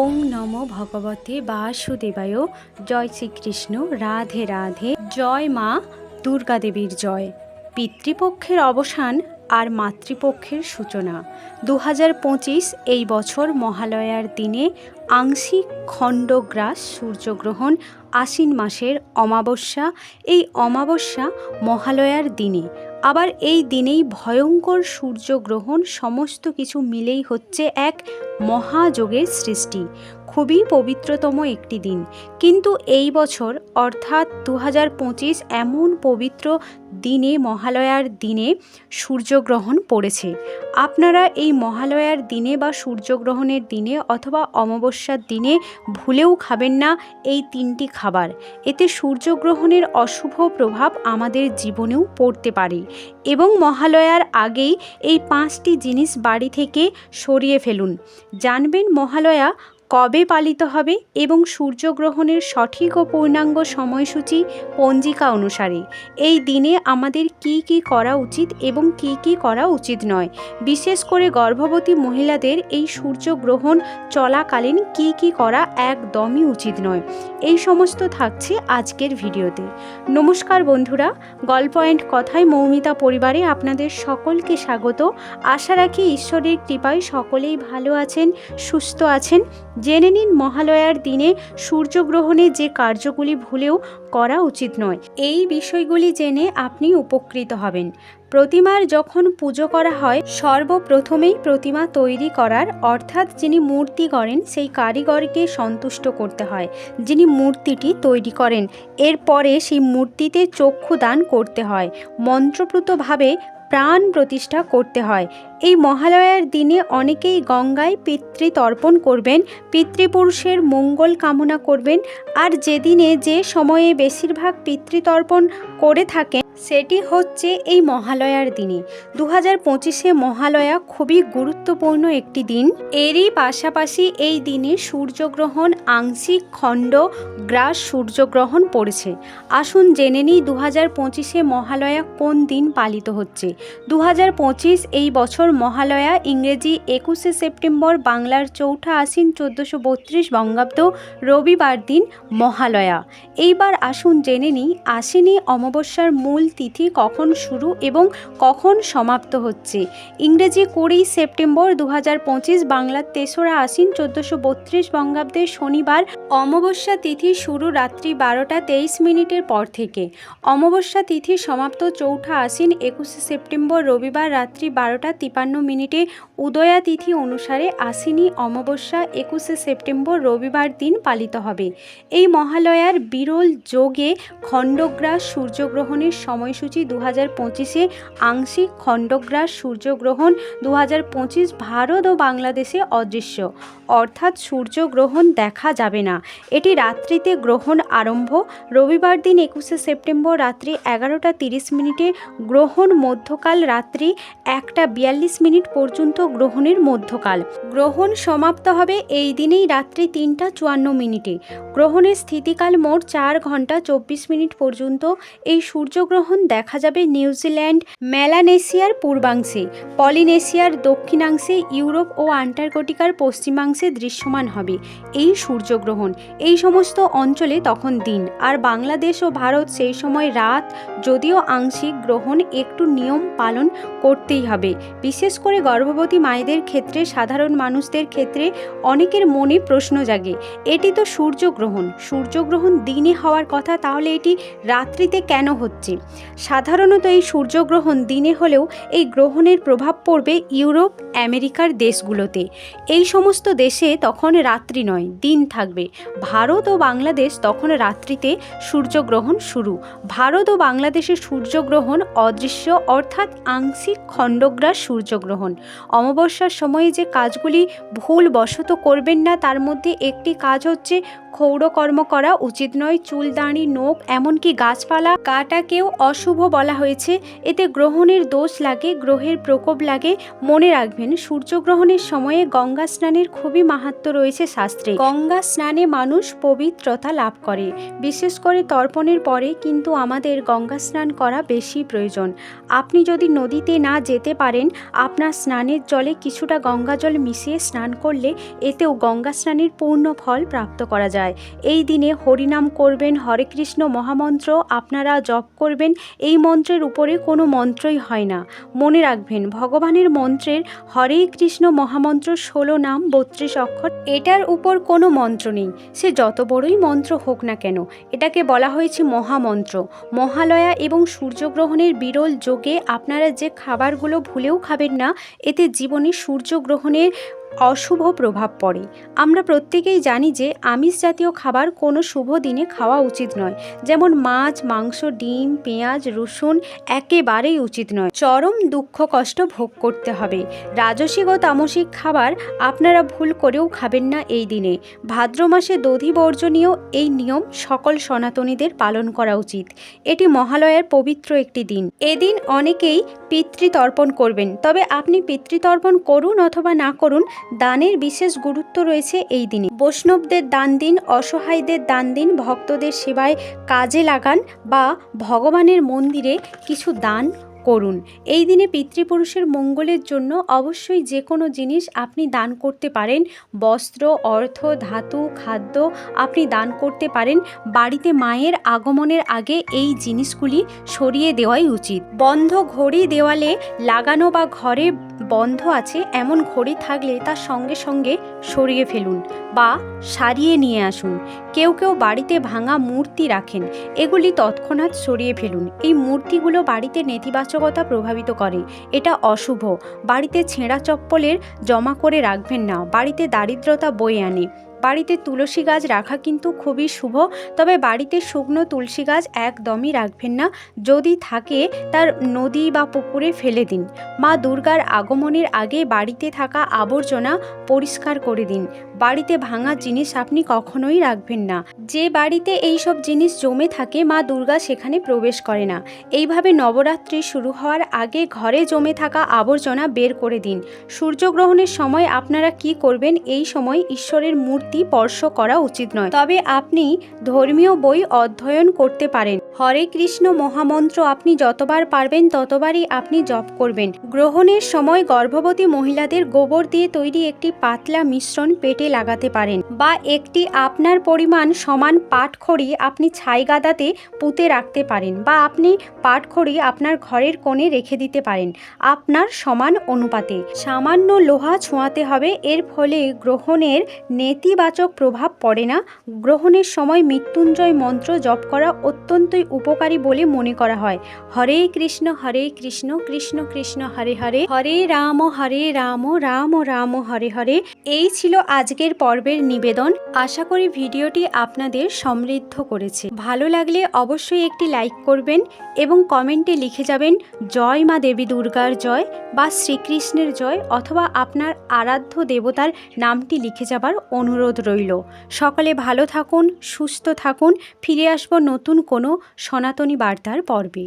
ওং নম ভগবতে বাসুদেবায়। জয় শ্রীকৃষ্ণ। রাধে রাধে। জয় মা দুর্গা দেবীর জয়। পিতৃপক্ষের অবসান আর মাতৃপক্ষের সূচনা। দু হাজার পঁচিশ এই বছর মহালয়ার দিনে আংশিক খণ্ডগ্রাস সূর্যগ্রহণ আশ্বিন মাসের অমাবস্যা। এই অমাবস্যা মহালয়ার দিনে। আবার এই দিনেই ভয়ঙ্কর সূর্যগ্রহণ সমস্ত কিছু মিলেই হচ্ছে এক মহাযোগের সৃষ্টি। খুবই পবিত্রতম একটি দিন। কিন্তু এই বছর অর্থাৎ দু হাজার পঁচিশ এমন পবিত্র দিনে, মহালয়ার দিনে সূর্যগ্রহণ পড়েছে। আপনারা এই মহালয়ার দিনে বা সূর্যগ্রহণের দিনে অথবা অমাবস্যার দিনে ভুলেও খাবেন না এই তিনটি খাবার। এতে সূর্যগ্রহণের অশুভ প্রভাব আমাদের জীবনেও পড়তে পারে এবং মহালয়ার আগেই এই পাঁচটি জিনিস বাড়ি থেকে সরিয়ে ফেলুন। জানবেন মহালয়া কবে পালিত হবে এবং সূর্যগ্রহণের সঠিক ও পূর্ণাঙ্গ সময়সূচি পঞ্জিকা অনুসারে। এই দিনে আমাদের কি কি করা উচিত এবং কি কি করা উচিত নয়। বিশেষ করে গর্ভবতী মহিলাদের এই সূর্যগ্রহণ চলাকালীন কি কি করা একদমই উচিত নয়। এই সমস্ত থাকছে আজকের ভিডিওতে। নমস্কার বন্ধুরা, গল্প অ্যান্ড কথায় মৌমিতা পরিবারে আপনাদের সকলকে স্বাগত। আশা রাখি ঈশ্বরের কৃপায় সকলেই ভালো আছেন, সুস্থ আছেন। জেনে নিন মহালয়ার দিনে সূর্যগ্রহণে যে কার্যগুলি ভুলেও করা উচিত নয়। এই বিষয়গুলি জেনে আপনি উপকৃত হবেন। প্রতিমার যখন পুজো করা হয়, সর্বপ্রথমেই প্রতিমা তৈরি করার, অর্থাৎ যিনি মূর্তি করেন সেই কারিগরকে সন্তুষ্ট করতে হয়, যিনি মূর্তিটি তৈরি করেন। এরপরে সেই মূর্তিতে চক্ষু দান করতে হয়। মন্ত্রপ্রুতভাবে প্রাণ প্রতিষ্ঠা করতে হয়। এই মহালয়ার দিনে অনেকেই গঙ্গায় পিতৃতর্পণ করবেন, পিতৃপুরুষের মঙ্গল কামনা করবেন, আর যেদিনে যে সময়ে বেশিরভাগ পিতৃতর্পণ করে থাকেন সেটি হচ্ছে এই মহালয়ার দিনে। দু হাজার পঁচিশে মহালয়া খুবই গুরুত্বপূর্ণ একটি দিন। এরই পাশাপাশি এই দিনে সূর্যগ্রহণ, আংশিক খণ্ড, গ্রাস সূর্যগ্রহণ পড়েছে। আসুন জেনে নিই দু হাজার পঁচিশে মহালয়া কোন দিন পালিত হচ্ছে। দু হাজার পঁচিশ এই বছর মহালয়া ইংরেজি একুশে সেপ্টেম্বর বাংলার চৌঠা আশ্বিন চোদ্দোশো বত্রিশ বঙ্গাব্দ রবিবার দিন মহালয়া। এইবার আসুন জেনে নিই আশ্বিনী অমাবস্যার মূল তিথি কখন শুরু এবং কখন সমাপ্ত হচ্ছে? ইংরেজি কুড়ি সেপ্টেম্বর দু হাজার পঁচিশ বাংলার তেসরা আশ্বিন চোদ্দোশো বত্রিশ বঙ্গাব্দের শনিবার অমাবস্যা তিথি শুরু রাত্রি বারোটা তেইশ মিনিটের পর থেকে। অমাবস্যা তিথি সমাপ্ত চৌঠা আশ্বিন একুশে সেপ্টেম্বর রবিবার রাত্রি বারোটা তিপান্ন মিনিটে উদয়া তিথি অনুসারে আশ্বিনী অমাবস্যা একুশে সেপ্টেম্বর রবিবার দিন পালিত হবে। এই মহালয়ার বিরল যোগে খণ্ডগ্রাস সূর্যগ্রহণের সময়সূচি দু হাজার পঁচিশে আংশিক খণ্ডগ্রাস সূর্যগ্রহণ দু হাজার পঁচিশ ভারত ও বাংলাদেশে অদৃশ্য। অর্থাৎ সূর্যগ্রহণ দেখা যাবে না। এটি রাত্রিতে গ্রহণ আরম্ভ। রবিবার দিন একুশে সেপ্টেম্বর রাত্রি এগারোটা তিরিশ মিনিটে গ্রহণ মধ্যকাল রাত্রি একটা বিয়াল্লিশ মিনিট পর্যন্ত গ্রহণের মধ্যকাল। গ্রহণ সমাপ্ত হবে এই দিনেই রাত্রি তিনটা চুয়ান্ন মিনিটে। গ্রহণের স্থিতিকাল মোট চার ঘণ্টা চব্বিশ মিনিট পর্যন্ত। এই সূর্যগ্রহণ দেখা যাবে নিউজিল্যান্ড মেলানেশিয়ার পূর্বাংশে। পলিনেশিয়ার দক্ষিণাংশে ইউরোপ ও আন্টার্কটিকার পশ্চিমাংশে দৃশ্যমান হবে এই সূর্যগ্রহণ। এই সমস্ত অঞ্চলে তখন দিন, আর বাংলাদেশ ও ভারত সেই সময় রাত, যদিও আংশিক গ্রহণ একটু নিয়ম পালন করতেই হবে। বিশেষ করে গর্ভবতী মায়েদের ক্ষেত্রে, সাধারণ মানুষদের ক্ষেত্রে অনেকের মনে প্রশ্ন জাগে, এটি তো সূর্যগ্রহণ। সূর্যগ্রহণ দিনে হওয়ার কথা, তাহলে এটি রাত্রিতে কেন হচ্ছে? সাধারণত এই সূর্যগ্রহণ দিনে হলেও এই গ্রহণের প্রভাব পড়বে ইউরোপ, আমেরিকার দেশগুলোতে। এই সমস্ত দেশে তখন রাত্রি নয়, দিন থাকবে। ভারত ও বাংলাদেশ তখন রাত্রিতে সূর্যগ্রহণ শুরু। ভারত ও বাংলাদেশের সূর্যগ্রহণ অদৃশ্য অর্থাৎ আংশিক খণ্ডগ্রাস সূর্যগ্রহণ। অমাবস্যার সময়ে যে কাজগুলি ভুল বশত করবেন না, তার মধ্যে একটি কাজ হচ্ছে ক্ষৌরকর্ম করা উচিত নয়। চুল দাঁড়ি নোখ, এমনকি গাছপালা কাটাকেও অশুভ বলা হয়েছে। এতে গ্রহণের দোষ লাগে, গ্রহের প্রকোপ লাগে। মনে রাখবেন, সূর্যগ্রহণের সময়ে গঙ্গা স্নানের খুবই মাহাত্ম্য রয়েছে শাস্ত্রে। গঙ্গা স্নানে মানুষ পবিত্রতা লাভ করে। বিশেষ করে তর্পণের পরে কিন্তু আমাদের গঙ্গা স্নান করা বেশি প্রয়োজন। আপনি যদি নদীতে না যেতে পারেন, আপনার স্নানের জলে কিছুটা গঙ্গা জল মিশিয়ে স্নান করলে এতেও গঙ্গা স্নানের পূর্ণ ফল প্রাপ্ত করা যায়। এই দিনে হরিনাম করবেন, হরে কৃষ্ণ মহামন্ত্র আপনারা জপ করবেন এই মন্ত্রের উপরে কোনো মন্ত্রই হয় না। মনে রাখবেন, ভগবানের মন্ত্রের হরে কৃষ্ণ মহামন্ত্র ষোলো নাম বত্রিশ অক্ষর, এটার উপর কোনো মন্ত্র নেই। সে যত বড়ই মন্ত্র হোক না কেন, এটাকে বলা হয়েছে মহামন্ত্র। মহালয়া এবং সূর্যগ্রহণের বিরল যোগে আপনারা যে খাবারগুলো ভুলেও খাবেন না, এতে জীবনে সূর্যগ্রহণের অশুভ প্রভাব পড়ে। আমরা প্রত্যেকেই জানি যে আমিষ জাতীয় খাবার কোনো শুভ দিনে খাওয়া উচিত নয়। যেমন মাছ, মাংস, ডিম, পেঁয়াজ, রসুন একেবারেই উচিত নয়। চরম দুঃখ কষ্ট ভোগ করতে হবে। রাজসিক ও তামসিক খাবার আপনারা ভুল করেও খাবেন না এই দিনে। ভাদ্র মাসে দধি বর্জনীয় এই নিয়ম সকল সনাতনীদের পালন করা উচিত। এটি মহালয়ার পবিত্র একটি দিন। এদিন অনেকেই পিতৃতর্পণ করবেন। তবে আপনি পিতৃতর্পণ করুন অথবা না করুন দানের বিশেষ গুরুত্ব রয়েছে এই দিনে। বৈষ্ণবদের দান দিন, অসহায়দের দান দিন, ভক্তদের সেবায় কাজে লাগান বা ভগবানের মন্দিরে কিছু দান করুন। এই দিনে পিতৃপুরুষের মঙ্গলের জন্য অবশ্যই যে কোনো জিনিস আপনি দান করতে পারেন। বস্ত্র, অর্থ, ধাতু, খাদ্য আপনি দান করতে পারেন। বাড়িতে মায়ের আগমনের আগে এই জিনিসগুলি সরিয়ে দেওয়াই উচিত। বন্ধ ঘড়ি দেওয়ালে লাগানো বা ঘরে বন্ধ আছে এমন ঘড়ি থাকলে তার সঙ্গে সঙ্গে সরিয়ে ফেলুন বা সারিয়ে নিয়ে আসুন। কেউ কেউ বাড়িতে ভাঙা মূর্তি রাখেন। এগুলি তৎক্ষণাৎ সরিয়ে ফেলুন। এই মূর্তিগুলো বাড়িতে নেতিবাচকতা প্রভাবিত করে। এটা অশুভ। বাড়িতে ছেঁড়া চপ্পলের জমা করে রাখবেন না। বাড়িতে দারিদ্রতা বয়ে আনে। বাড়িতে তুলসী গাছ রাখা কিন্তু খুবই শুভ, তবে বাড়িতে শুকনো তুলসী গাছ একদমই রাখবেন না। যদি থাকে, তার নদী বা পুকুরে ফেলে দিন। মা দুর্গার আগমনের আগে বাড়িতে থাকা আবর্জনা পরিষ্কার করে দিন। বাড়িতে ভাঙা জিনিস আপনি কখনোই রাখবেন না। যে বাড়িতে এই সব জিনিস জমে থাকে, মা দুর্গা সেখানে প্রবেশ করে না। এইভাবে নবরাত্রি শুরু হওয়ার আগে ঘরে জমে থাকা আবর্জনা বের করে দিন। সূর্যগ্রহণের সময় আপনারা কি করবেন? এই সময় ঈশ্বরের মূর্তি স্পর্শ করা উচিত নয়। তবে আপনি ধর্মীয় বই অধ্যয়ন করতে পারেন। হরে কৃষ্ণ মহামন্ত্র আপনি যতবার পারবেন, ততবারই আপনি জপ করবেন। গ্রহণের সময় গর্ভবতী মহিলাদের গোবর দিয়ে তৈরি একটি পাতলা মিশ্রণ পেটে লাগাতে পারেন বা একটি আপনার পরিমাণ সমান পাটখড়ি আপনি ছাই গাদাতে পুঁতে রাখতে পারেন বা আপনি পাটখড়ি আপনার ঘরের কোণে রেখে দিতে পারেন আপনার সমান অনুপাতে। সামান্য লোহা ছোঁয়াতে হবে, এর ফলে গ্রহণের নেতিবাচক প্রভাব পড়ে না। গ্রহণের সময় মৃত্যুঞ্জয় মন্ত্র জপ করা অত্যন্তই উপকারী বলে মনে করা হয়। হরে কৃষ্ণ হরে কৃষ্ণ কৃষ্ণ কৃষ্ণ, হরে হরে হরে রাম হরে রাম রাম রাম, হরে হরে। এই ছিল আজকের পর্বের নিবেদন। আশা করি ভিডিওটি আপনাদের সমৃদ্ধ করেছে। ভালো লাগলে অবশ্যই একটি লাইক করবেন এবং কমেন্টে লিখে যাবেন, জয় মা দেবী দুর্গার জয় বা শ্রীকৃষ্ণের জয় অথবা আপনার আরাধ্য দেবতার নামটি লিখে যাবার অনুরোধ রইল। সকালে ভালো থাকুন সুস্থ থাকুন ফিরে আসব নতুন কোনো সনাতনী বার্তার পর্বে।